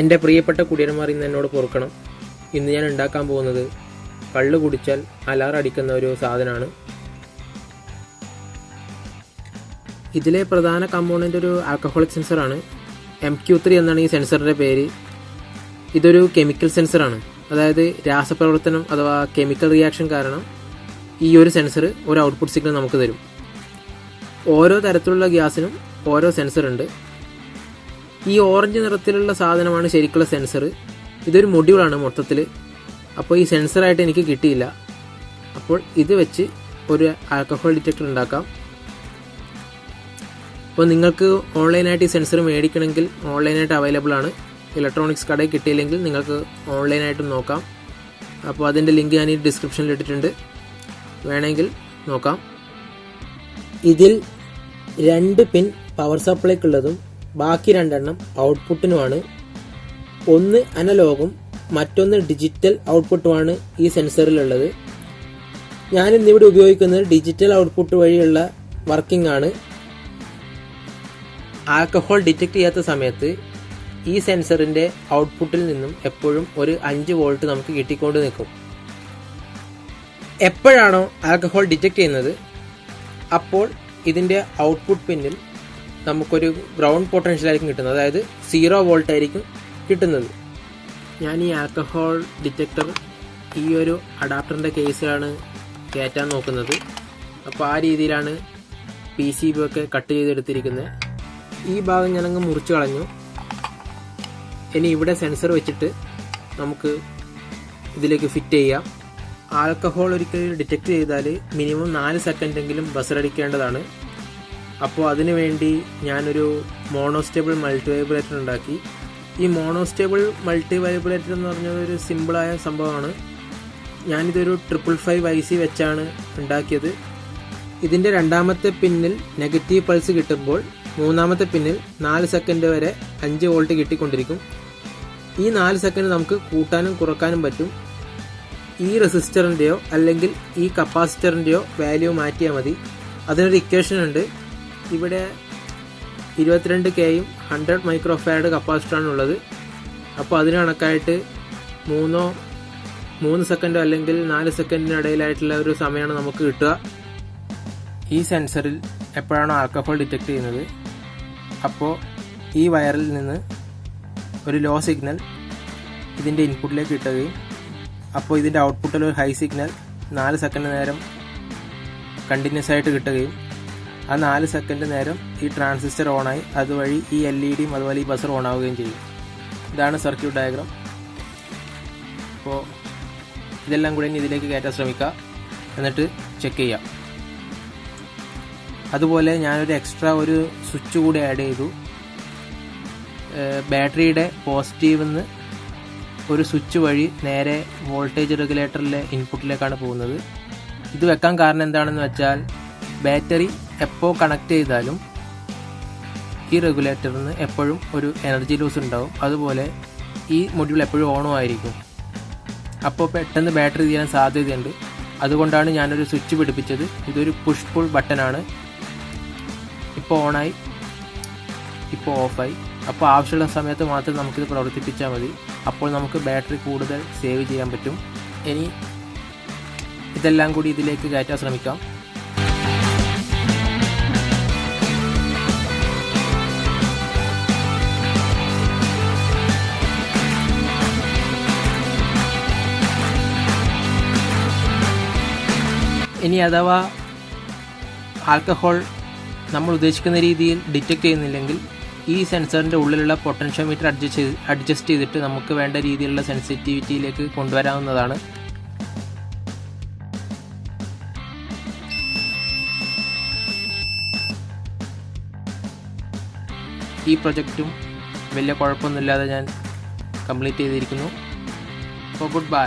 എന്റെ പ്രിയപ്പെട്ട കുടിയന്മാർ ഇന്ന് എന്നോട് പൊറുക്കണം. ഇന്ന് ഞാൻ ഉണ്ടാക്കാൻ പോകുന്നത് കള്ള് കുടിച്ചാൽ അലാറടിക്കുന്ന ഒരു സാധനമാണ് ഇതിലെ പ്രധാന കമ്പോണന്റ് ഒരു ആൽക്കഹോളിക് സെൻസറാണ് എം ക്യു ത്രീ എന്നാണ് ഈ സെൻസറിന്റെ പേര്. ഇതൊരു കെമിക്കൽ സെൻസറാണ് അതായത് രാസപ്രവർത്തനം അഥവാ കെമിക്കൽ റിയാക്ഷൻ കാരണം ഈ ഒരു സെൻസർ ഒരു ഔട്ട്പുട്ട് സിഗ്നൽ നമുക്ക് തരും. ഓരോ തരത്തിലുള്ള ഗ്യാസിനും ഓരോ സെൻസർ ഉണ്ട്. ഈ ഓറഞ്ച് നിറത്തിലുള്ള സാധനമാണ് ശരിക്കുള്ള സെൻസർ. ഇതൊരു മൊഡ്യൂളാണ് മൊത്തത്തിൽ അപ്പോൾ ഈ സെൻസറായിട്ട് എനിക്ക് കിട്ടിയില്ല. അപ്പോൾ ഇത് വെച്ച് ഒരു ആൽക്കഹോൾ ഡിറ്റക്ടർ ഉണ്ടാക്കാം. അപ്പോൾ നിങ്ങൾക്ക് ഓൺലൈനായിട്ട് ഈ സെൻസർ മേടിക്കണമെങ്കിൽ ഓൺലൈനായിട്ട് അവൈലബിൾ ആണ്. ഇലക്ട്രോണിക്സ് കടയിൽ കിട്ടിയില്ലെങ്കിൽ നിങ്ങൾക്ക് ഓൺലൈനായിട്ടും നോക്കാം. അപ്പോൾ അതിന്റെ ലിങ്ക് ഞാൻ ഈ ഡിസ്ക്രിപ്ഷനിൽ ഇട്ടിട്ടുണ്ട്. വേണമെങ്കിൽ നോക്കാം. ഇതിൽ രണ്ട് പിൻ പവർ സപ്ലൈക്കുള്ളതും ബാക്കി രണ്ടെണ്ണം ഔട്ട്പുട്ടിനുമാണ് ഒന്ന് അനലോഗും മറ്റൊന്ന് ഡിജിറ്റൽ ഔട്ട്പുട്ടുമാണ് ഈ സെൻസറിലുള്ളത് ഞാൻ ഇന്നിവിടെ ഉപയോഗിക്കുന്നത് ഡിജിറ്റൽ ഔട്ട്പുട്ട് വഴിയുള്ള വർക്കിംഗ് ആണ്. ആൽക്കഹോൾ ഡിറ്റക്ട് ചെയ്യാത്ത സമയത്ത് ഈ സെൻസറിന്റെ ഔട്ട്പുട്ടിൽ നിന്നും എപ്പോഴും ഒരു അഞ്ച് വോൾട്ട് നമുക്ക് കിട്ടിക്കൊണ്ട് നിൽക്കും. എപ്പോഴാണോ ആൽക്കഹോൾ ഡിറ്റക്ട് ചെയ്യുന്നത് അപ്പോൾ ഇതിന്റെ ഔട്ട്പുട്ട് പിന്നിൽ നമുക്കൊരു ഗ്രൗണ്ട് പൊട്ടൻഷ്യൽ ആയിരിക്കും കിട്ടുന്നത്. അതായത് സീറോ വോൾട്ട് ആയിരിക്കും കിട്ടുന്നത്. ഞാൻ ഈ ആൽക്കഹോൾ ഡിറ്റക്ടർ ഈ ഒരു അഡാപ്റ്ററിന്റെ കേസിലാണ് കയറ്റാൻ നോക്കുന്നത്. അപ്പോൾ ആ രീതിയിലാണ് പി സി ബി ഒക്കെ കട്ട് ചെയ്തെടുത്തിരിക്കുന്നത്. ഈ ഭാഗം ഞാനങ്ങ് മുറിച്ച് കളഞ്ഞു. ഇനി ഇവിടെ സെൻസർ വെച്ചിട്ട് നമുക്ക് ഇതിലേക്ക് ഫിറ്റ് ചെയ്യാം. ആൽക്കഹോൾ ഒരിക്കൽ ഡിറ്റക്ട് ചെയ്താൽ മിനിമം നാല് സെക്കൻഡെങ്കിലും ബസറടിക്കേണ്ടതാണ് അപ്പോൾ അതിനു വേണ്ടി ഞാനൊരു മോണോസ്റ്റേബിൾ മൾട്ടി വൈബ്രേറ്റർ ഉണ്ടാക്കി. ഈ മോണോസ്റ്റേബിൾ മൾട്ടി വൈബ്രേറ്റർ എന്ന് പറഞ്ഞത് ഒരു സിമ്പിളായ സംഭവമാണ്. ഞാനിതൊരു ട്രിപ്പിൾ ഫൈവ് ഐ സി വെച്ചാണ് ഉണ്ടാക്കിയത്. ഇതിന്റെ രണ്ടാമത്തെ പിന്നിൽ നെഗറ്റീവ് പൾസ് കിട്ടുമ്പോൾ മൂന്നാമത്തെ പിന്നിൽ നാല് സെക്കൻഡ് വരെ അഞ്ച് വോൾട്ട് കിട്ടിക്കൊണ്ടിരിക്കും. ഈ നാല് സെക്കൻഡ് നമുക്ക് കൂട്ടാനും കുറക്കാനും പറ്റും. ഈ റെസിസ്റ്ററിന്റെയോ അല്ലെങ്കിൽ ഈ കപ്പാസിറ്ററിന്റെയോ വാല്യൂ മാറ്റിയാൽ മതി. അതിനൊരു ഇക്വേഷൻ ഉണ്ട്. ഇവിടെ ഇരുപത്തിരണ്ട് കെയും ഹൺഡ്രഡ് മൈക്രോഫാഡ് കപ്പാസിറ്ററാണ് ഉള്ളത് അപ്പോൾ അതിന് കണക്കായിട്ട് മൂന്നോ മൂന്ന് സെക്കൻഡോ അല്ലെങ്കിൽ നാല് സെക്കൻഡിനിടയിലായിട്ടുള്ള ഒരു സമയമാണ് നമുക്ക് കിട്ടുക. ഈ സെൻസറിൽ എപ്പോഴാണോ ആൽക്കഹോൾ ഡിറ്റക്ട് ചെയ്യുന്നത്. അപ്പോൾ ഈ വയറിൽ നിന്ന് ഒരു ലോ സിഗ്നൽ ഇതിന്റെ ഇൻപുട്ടിലേക്ക് കിട്ടുകയും അപ്പോൾ ഇതിന്റെ ഔട്ട്പുട്ടിൽ ഒരു ഹൈ സിഗ്നൽ നാല് സെക്കൻഡ് നേരം കണ്ടിന്യൂസ് ആയിട്ട് കിട്ടുകയും ആ നാല് സെക്കൻഡ് നേരം ഈ ട്രാൻസിസ്റ്റർ ഓണായി അതുവഴി ഈ എൽ ഇ ഡിയും അതുപോലെ ഈ ബസർ ഓൺ ആവുകയും ചെയ്യും. ഇതാണ് സർക്യൂട്ട് ഡയഗ്രാം അപ്പോൾ ഇതെല്ലാം കൂടി ഇനി ഇതിലേക്ക് കയറ്റാൻ ശ്രമിക്കുക എന്നിട്ട് ചെക്ക് ചെയ്യാം. അതുപോലെ ഞാനൊരു എക്സ്ട്രാ ഒരു സ്വിച്ച് കൂടി ആഡ് ചെയ്തു. ബാറ്ററിയുടെ പോസിറ്റീവ് നിന്ന് ഒരു സ്വിച്ച് വഴി നേരെ വോൾട്ടേജ് റെഗുലേറ്ററിലെ ഇൻപുട്ടിലേക്കാണ് പോകുന്നത്. ഇത് വെക്കാൻ കാരണം എന്താണെന്ന് വെച്ചാൽ ബാറ്ററി എപ്പോൾ കണക്ട് ചെയ്താലും ഈ റെഗുലേറ്ററിന് എപ്പോഴും ഒരു എനർജി ലൂസ് ഉണ്ടാവും. അതുപോലെ ഈ മൊഡ്യൂൾ എപ്പോഴും ഓണും ആയിരിക്കും. അപ്പോൾ പെട്ടെന്ന് ബാറ്ററി തീരാൻ സാധ്യതയുണ്ട്. അതുകൊണ്ടാണ് ഞാനൊരു സ്വിച്ച് പിടിപ്പിച്ചത്. ഇതൊരു പുഷ് പുൾ ബട്ടനാണ് ഇപ്പോൾ ഓണായി ഇപ്പോൾ ഓഫായി അപ്പോൾ ആവശ്യമുള്ള സമയത്ത് മാത്രം നമുക്കിത് പ്രവർത്തിപ്പിച്ചാൽ മതി. അപ്പോൾ നമുക്ക് ബാറ്ററി കൂടുതൽ സേവ് ചെയ്യാൻ പറ്റും. ഇനി ഇതെല്ലാം കൂടി ഇതിലേക്ക് കയറ്റാൻ ശ്രമിക്കാം. ഇനി അഥവാ ആൽക്കഹോൾ നമ്മൾ ഉദ്ദേശിക്കുന്ന രീതിയിൽ ഡിറ്റക്ട് ചെയ്യുന്നില്ലെങ്കിൽ ഈ സെൻസറിന്റെ ഉള്ളിലുള്ള പൊട്ടൻഷ്യോമീറ്റർ അഡ്ജസ്റ്റ് ചെയ്ത് അഡ്ജസ്റ്റ് ചെയ്തിട്ട് നമുക്ക് വേണ്ട രീതിയിലുള്ള സെൻസിറ്റിവിറ്റിയിലേക്ക് കൊണ്ടുവരാവുന്നതാണ്. ഈ പ്രൊജക്റ്റും വലിയ കുഴപ്പമൊന്നുമില്ലാതെ ഞാൻ കംപ്ലീറ്റ് ചെയ്തിരിക്കുന്നു. അപ്പോൾ ഗുഡ് ബൈ.